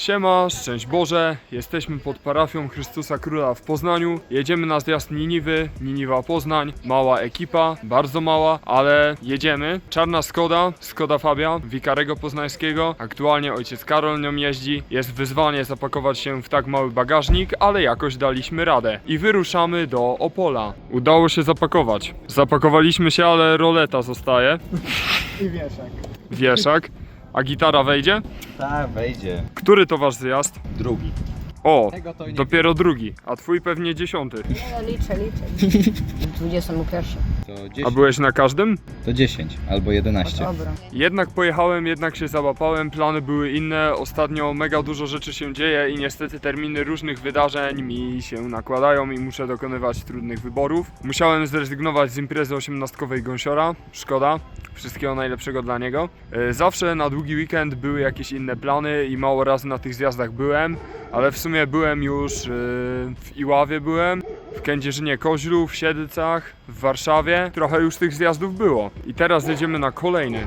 Siema, szczęść Boże, jesteśmy pod parafią Chrystusa Króla w Poznaniu. Jedziemy na zjazd Niniwy, Niniwa Poznań, mała ekipa, bardzo mała, ale jedziemy. Czarna Skoda, Skoda Fabia, Wikarego Poznańskiego. Aktualnie ojciec Karol nią jeździ. Jest wyzwanie zapakować się w tak mały bagażnik, ale jakoś daliśmy radę. I wyruszamy do Opola. Udało się zapakować. Zapakowaliśmy się, ale roleta zostaje, I wieszak. wieszak. A gitara wejdzie? Tak, wejdzie. Który to wasz zjazd? Drugi. O, Tego to nie dopiero drugi, a twój pewnie dziesiąty. Ja liczę, liczę. 21. To A 10. byłeś na każdym? To 10 albo 11. Dobra. Jednak pojechałem, jednak się załapałem, plany były inne. Ostatnio mega dużo rzeczy się dzieje i niestety terminy różnych wydarzeń mi się nakładają i muszę dokonywać trudnych wyborów. Musiałem zrezygnować z imprezy osiemnastkowej Gąsiora, szkoda. Wszystkiego najlepszego dla niego. E, Zawsze na długi weekend były jakieś inne plany i mało razy na tych zjazdach byłem, ale w sumie byłem już e, w Iławie byłem, w Kędzierzynie Koźlu, w Siedlcach, w Warszawie. Trochę już tych zjazdów było. I teraz jedziemy na kolejny.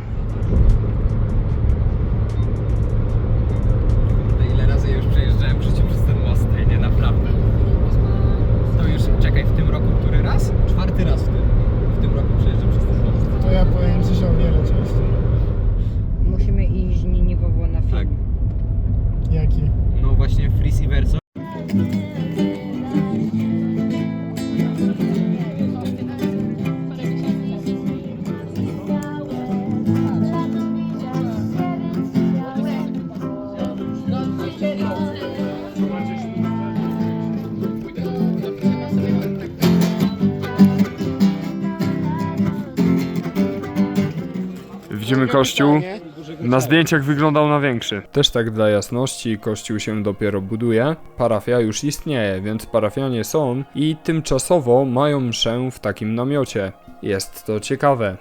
Widzimy kościół. Na zdjęciach wyglądał na większy. Też tak dla jasności, kościół się dopiero buduje. Parafia już istnieje, więc parafianie są i tymczasowo mają mszę w takim namiocie. Jest to ciekawe.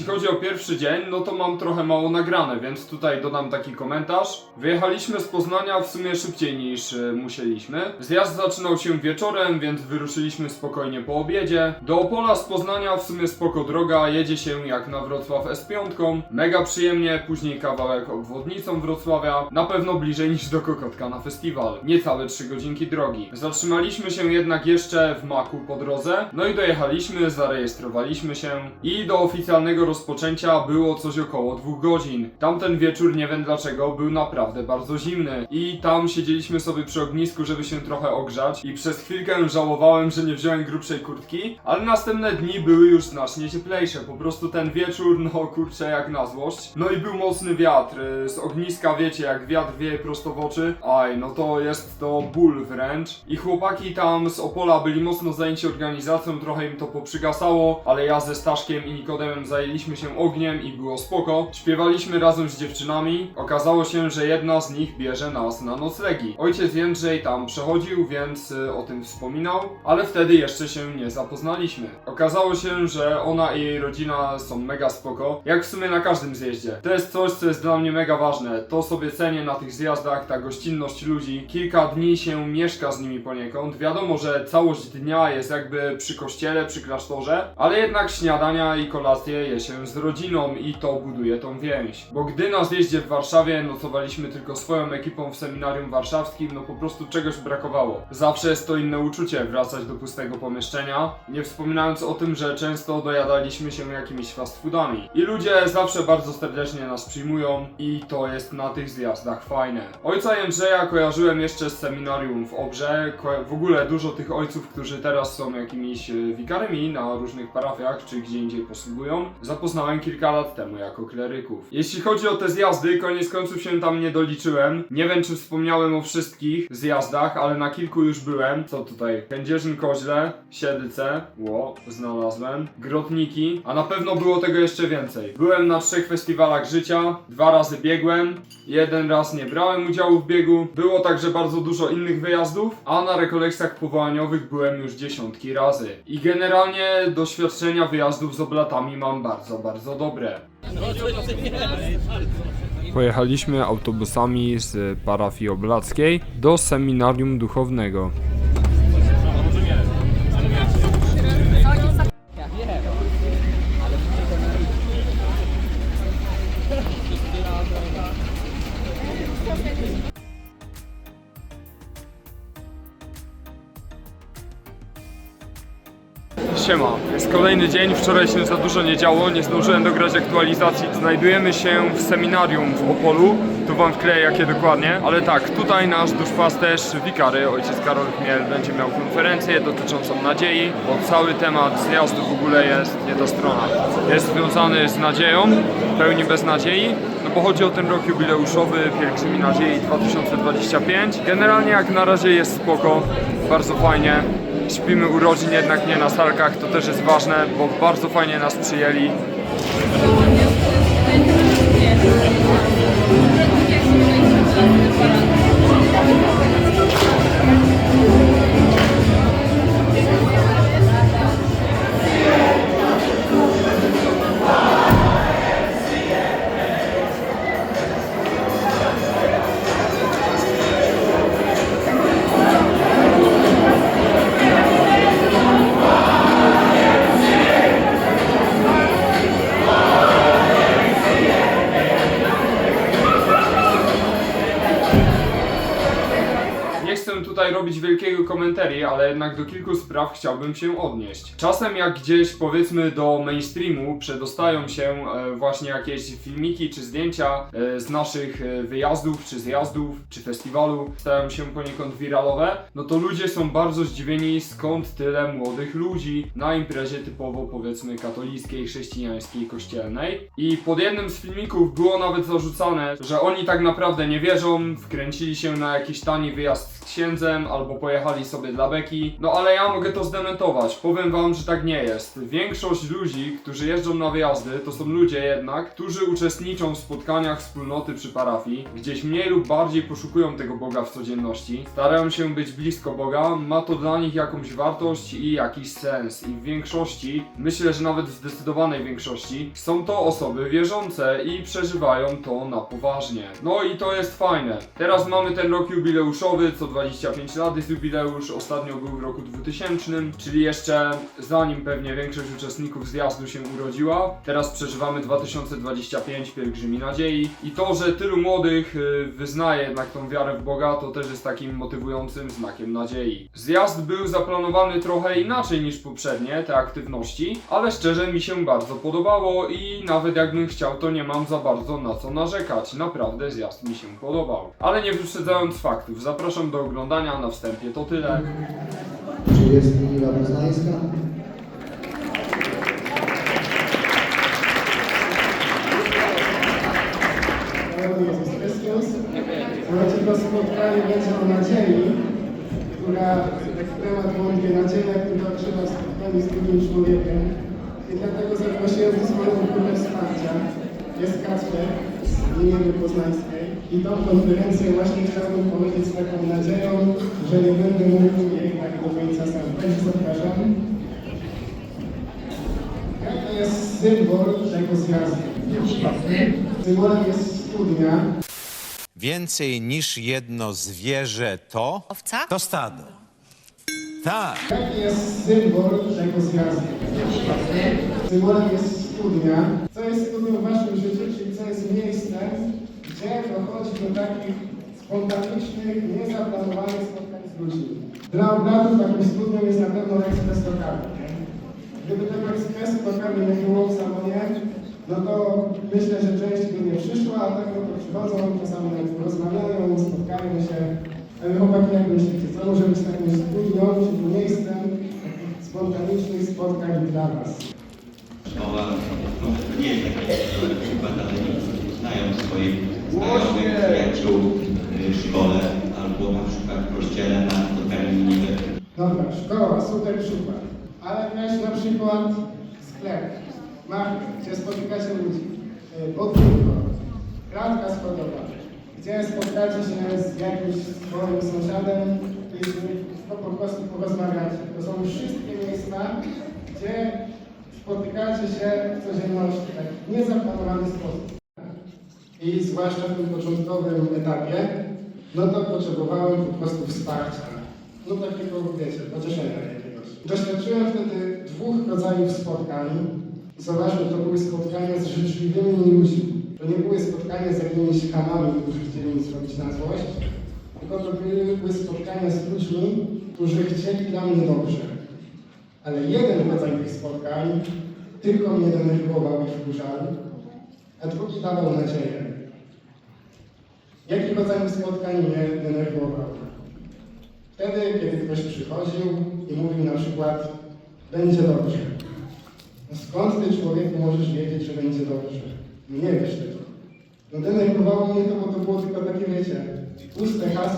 Jeśli chodzi o pierwszy dzień, no to mam trochę mało nagrane, więc tutaj dodam taki komentarz. Wyjechaliśmy z Poznania w sumie szybciej niż e, musieliśmy. Zjazd zaczynał się wieczorem, więc wyruszyliśmy spokojnie po obiedzie. Do Opola z Poznania w sumie spoko droga, jedzie się jak na Wrocław S5. Mega przyjemnie, później kawałek obwodnicą Wrocławia. Na pewno bliżej niż do Kokotka na festiwal. Niecałe 3 godzinki drogi. Zatrzymaliśmy się jednak jeszcze w Maku po drodze. No i dojechaliśmy, zarejestrowaliśmy się i do oficjalnego rozpoczęcia było coś około dwóch godzin. Tamten wieczór, nie wiem dlaczego, był naprawdę bardzo zimny i tam siedzieliśmy sobie przy ognisku, żeby się trochę ogrzać i przez chwilkę żałowałem, że nie wziąłem grubszej kurtki, ale następne dni były już znacznie cieplejsze. Po prostu ten wieczór, no kurczę, jak na złość. No i był mocny wiatr. Z ogniska, wiecie, jak wiatr wieje prosto w oczy. Aj, no to jest to ból wręcz. I chłopaki tam z Opola byli mocno zajęci organizacją, trochę im to poprzygasało, ale ja ze Staszkiem i Nikodemem zajęliśmy się ogniem i było spoko. Śpiewaliśmy razem z dziewczynami. Okazało się, że jedna z nich bierze nas na noclegi. Ojciec Jędrzej tam przechodził, więc y, o tym wspominał, ale wtedy jeszcze się nie zapoznaliśmy. Okazało się, że ona i jej rodzina są mega spoko, jak w sumie na każdym zjeździe. To jest coś, co jest dla mnie mega ważne. To sobie cenię na tych zjazdach, ta gościnność ludzi. Kilka dni się mieszka z nimi poniekąd. Wiadomo, że całość dnia jest jakby przy kościele, przy klasztorze, ale jednak śniadania i kolacje je się z rodziną i to buduje tą więź. Bo gdy na zjeździe w Warszawie nocowaliśmy tylko swoją ekipą w seminarium warszawskim, no po prostu czegoś brakowało. Zawsze jest to inne uczucie wracać do pustego pomieszczenia, nie wspominając o tym, że często dojadaliśmy się jakimiś fast foodami. I ludzie zawsze bardzo serdecznie nas przyjmują i to jest na tych zjazdach fajne. Ojca Jędrzeja kojarzyłem jeszcze z seminarium w Obrze, w ogóle dużo tych ojców, którzy teraz są jakimiś e, wikarami na różnych parafiach, czy gdzie indziej posługują, zapoznałem kilka lat temu jako kleryków. Jeśli chodzi o te zjazdy, koniec końców się tam nie doliczyłem. Nie wiem, czy wspomniałem o wszystkich zjazdach, ale na kilku już byłem. Co tutaj? Kędzierzyn Koźle, Siedlce, ło, znalazłem, Grotniki, a na pewno było tego jeszcze więcej. Byłem na trzech festiwalach życia, dwa razy biegłem, jeden raz nie brałem udziału w biegu. Było także bardzo dużo innych wyjazdów, a na rekolekcjach powołaniowych byłem już dziesiątki razy. I generalnie doświadczenia wyjazdów z oblatami mam bardzo, bardzo dobre. Pojechaliśmy autobusami z parafii oblackiej do seminarium duchownego. Siema, jest kolejny dzień, wczoraj się za dużo nie działo, nie zdążyłem dograć aktualizacji. Znajdujemy się w seminarium w Opolu, tu wam wkleję jakie dokładnie, ale tak, tutaj nasz duszpasterz Wikary, ojciec Karol Chmiel, będzie miał konferencję dotyczącą nadziei, bo cały temat zjazdu w ogóle jest, nie ta strona, jest związany z nadzieją, pełni bez nadziei, no bo chodzi o ten rok jubileuszowy Pielgrzymi Nadziei 2025. Generalnie jak na razie jest spoko, bardzo fajnie. Śpimy urodzin jednak nie na salkach, to też jest ważne, bo bardzo fajnie nas przyjęli. Jednak do kilku spraw chciałbym się odnieść. Czasem jak gdzieś powiedzmy do mainstreamu przedostają się e, właśnie jakieś filmiki czy zdjęcia e, z naszych e, wyjazdów, czy zjazdów, czy festiwalu, stają się poniekąd wiralowe, no to ludzie są bardzo zdziwieni skąd tyle młodych ludzi na imprezie typowo powiedzmy katolickiej, chrześcijańskiej, kościelnej. I pod jednym z filmików było nawet zarzucane, że oni tak naprawdę nie wierzą, wkręcili się na jakiś tani wyjazd z księdzem albo pojechali sobie dla beki. No ale ja mogę to zdementować. Powiem wam, że tak nie jest. Większość ludzi, którzy jeżdżą na wyjazdy, to są ludzie jednak, którzy uczestniczą w spotkaniach wspólnoty przy parafii, gdzieś mniej lub bardziej poszukują tego Boga w codzienności, starają się być blisko Boga, ma to dla nich jakąś wartość i jakiś sens. I w większości, myślę, że nawet w zdecydowanej większości, są to osoby wierzące i przeżywają to na poważnie. No i to jest fajne. Teraz mamy ten rok jubileuszowy, co 25 lat jest jubileusz, ostatnio był w roku 2000, czyli jeszcze zanim pewnie większość uczestników zjazdu się urodziła. Teraz przeżywamy 2025 Pielgrzymi Nadziei i to, że tylu młodych y, wyznaje jednak tą wiarę w Boga, to też jest takim motywującym znakiem nadziei. Zjazd był zaplanowany trochę inaczej niż poprzednie te aktywności, ale szczerze mi się bardzo podobało i nawet jakbym chciał, to nie mam za bardzo na co narzekać. Naprawdę zjazd mi się podobał. Ale nie wyprzedzając faktów, zapraszam do oglądania, na wstępie to tyle. Jest Liga Poznańska? Jezus Chrystus. Słuchajcie, to spotkanie będzie o nadziei, która temat wątpię nadzieja, która trzeba w spotkaniu z drugim człowiekiem. I dlatego zaprosiłem do swoją grupę wsparcia. Jest Kacper z Gminy Poznańskiej. I tą konferencję właśnie chciałbym powiedzieć z taką nadzieją, że nie będę mówił jej tak do końca sam. Także zapraszam. Jaki jest symbol tego zjazdu? Symbolem jest studnia. Więcej niż jedno zwierzę to. Owca? To stado. Tak. Jaki jest symbol tego zjazdu? Symbolem jest studnia. Co jest studnią w waszym życiu, czyli co jest miejscem, gdzie dochodzi do takich spontanicznych, niezaplanowanych spotkań z ludźmi. Dla obradów taką studnią jest na pewno ekspres nie? Gdyby tego ekspresu do kawy nie było w salonie, no to myślę, że część by nie przyszła, a tak no to przychodzą, czasami rozmawiają, spotkają się. Chłopaki, jak myślicie, może być taką studnią, czyli miejscem spontanicznych spotkań dla was? Szkoła no, nie jest taka przykład, ale znają swoich znajomych, przyjaciół y, w szkole albo na przykład w kościele na spotkaniu minimum. Dobra, szkoła, super przykład. Ale weź na przykład sklep, market, gdzie spotykacie ludzi, yy, podwórko, klatka schodowa, gdzie spotkacie się z jakimś swoim sąsiadem nim po, prostu porozmawiacie. To są wszystkie miejsca, gdzie spotykacie się w codzienności, w taki niezaplanowany sposób. I zwłaszcza w tym początkowym etapie, no to potrzebowałem po prostu wsparcia. No takiego, wiecie, pocieszenia jakiegoś. Doświadczyłem wtedy dwóch rodzajów spotkań. Zobaczmy, to były spotkania z życzliwymi ludźmi. To nie były spotkania z jakimiś hamami, którzy chcieli mi zrobić na złość, tylko to były spotkania z ludźmi, którzy chcieli dla mnie dobrze. Ale jeden rodzaj tych spotkań tylko mnie denerwował i wkurzał, a drugi dawał nadzieję. Jaki rodzaj spotkań mnie denerwował? Wtedy, kiedy ktoś przychodził i mówił na przykład, będzie dobrze. No skąd ty człowieku możesz wiedzieć, że będzie dobrze? Nie wiesz tego. No denerwowało mnie to, bo to było tylko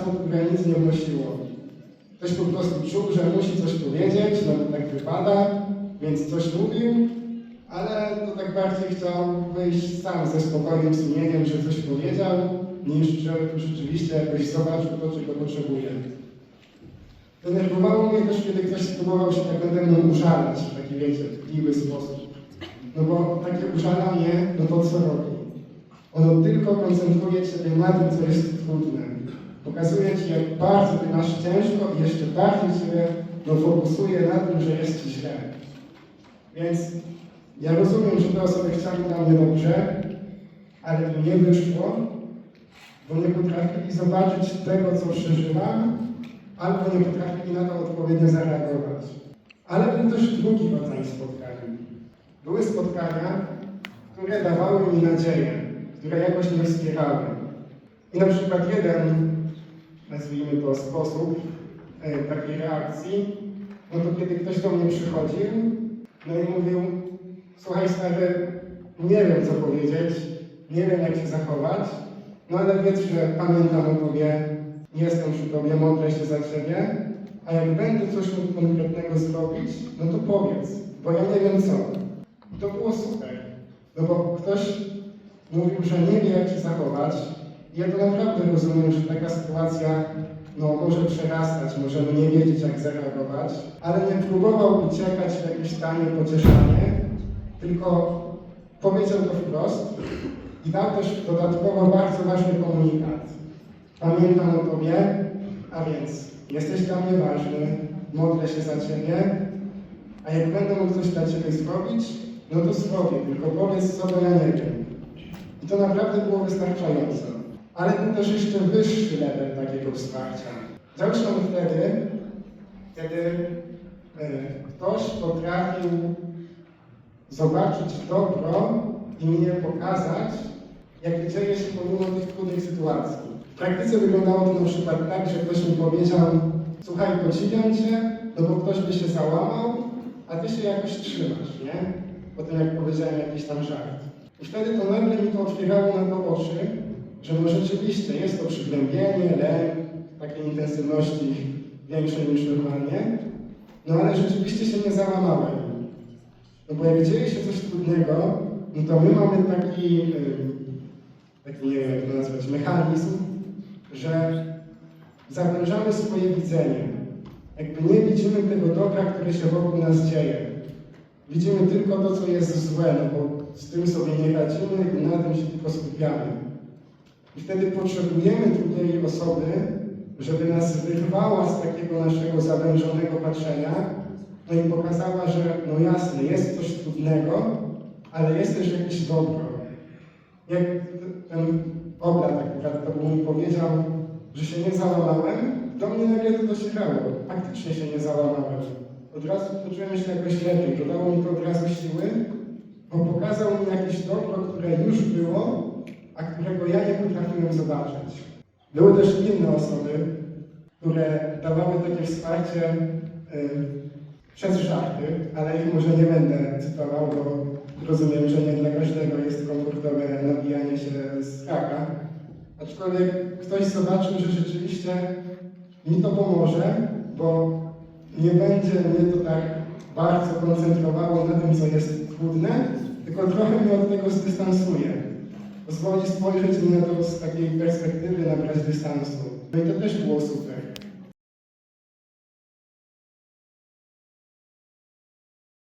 hasło, które nic nie wnosiło. Ktoś po prostu czuł, że musi coś powiedzieć, no tak wypada, więc coś mówił, ale to tak bardziej chciał wyjść sam ze spokojnym sumieniem, że coś powiedział, niż że rzeczywiście jakoś zobaczył to, czego potrzebuje. Denerwowało mnie też, kiedy ktoś spróbował się tak nade mną użalać w taki, wiecie, tkliwy sposób. No bo takie użalanie, no to co robi? Ono tylko koncentruje Ciebie na tym, co jest trudne. Pokazuje Ci, jak bardzo Ty masz ciężko i jeszcze bardziej Cię no, fokusuje na tym, że jest Ci źle. Więc ja rozumiem, że te osoby chciały dla mnie dobrze, ale to nie wyszło, bo nie potrafili zobaczyć tego, co przeżywam, albo nie potrafili na to odpowiednio zareagować. Ale był też drugi rodzaj spotkań. Były spotkania, które dawały mi nadzieję, które jakoś mnie wspierały. I na przykład jeden, nazwijmy to sposób e, takiej reakcji, no to kiedy ktoś do mnie przychodził, no i mówił, słuchaj stary, nie wiem co powiedzieć, nie wiem jak się zachować, no ale wiedz, że pamiętam o tobie, jestem przy tobie, modlę się za ciebie, a jak będę coś konkretnego zrobić, no to powiedz, bo ja nie wiem co. I to było super, no bo ktoś mówił, że nie wie jak się zachować. Ja to naprawdę rozumiem, że taka sytuacja no, może przerastać, możemy nie wiedzieć jak zareagować, ale nie próbował uciekać w jakieś tanie pocieszanie, tylko powiedział to wprost i dał też dodatkowo bardzo ważny komunikat. Pamiętam o Tobie, a więc jesteś dla mnie ważny, modlę się za Ciebie, a jak będę mógł coś dla Ciebie zrobić, no to zrobię, tylko powiedz co, bo ja nie wiem. I to naprawdę było wystarczające. Ale był też jeszcze wyższy level takiego wsparcia. Załóżmy wtedy, kiedy e, ktoś potrafił zobaczyć dobro i mnie pokazać, jak dzieje się pomimo tych trudnych sytuacji. W praktyce wyglądało to na przykład tak, że ktoś mi powiedział, słuchaj, podziwiam Cię, no bo ktoś by się załamał, a Ty się jakoś trzymasz, nie? Po tym, jak powiedziałem jakiś tam żart. I wtedy to nagle mi to otwierało na to oczy, że no rzeczywiście jest to przygnębienie, lęk, takiej intensywności większej niż normalnie, no ale rzeczywiście się nie załamałem. No bo jak dzieje się coś trudnego, no to my mamy taki, taki nie wiem jak to nazwać, mechanizm, że zawężamy swoje widzenie. Jakby nie widzimy tego dobra, które się wokół nas dzieje. Widzimy tylko to, co jest złe, no bo z tym sobie nie radzimy i na tym się tylko skupiamy. I wtedy potrzebujemy drugiej osoby, żeby nas wyrwała z takiego naszego zawężonego patrzenia, no i pokazała, że no jasne, jest coś trudnego, ale jest też jakieś dobro. Jak ten obraz akurat to mi powiedział, że się nie załamałem, do mnie nagle to docierało. Faktycznie się nie załamałem. Od razu poczułem się jakoś lepiej, dodało mi to od razu siły, bo pokazał mi jakieś dobro, które już było, a którego ja nie potrafiłem zobaczyć. Były też inne osoby, które dawały takie wsparcie y, przez żarty, ale ich może nie będę cytował, bo rozumiem, że nie dla każdego jest komfortowe nabijanie się z haka. Aczkolwiek ktoś zobaczył, że rzeczywiście mi to pomoże, bo nie będzie mnie to tak bardzo koncentrowało na tym, co jest trudne, tylko trochę mnie od tego zdystansuje. Pozwoli spojrzeć na to z takiej perspektywy, nabrać dystansu. No i to też było super.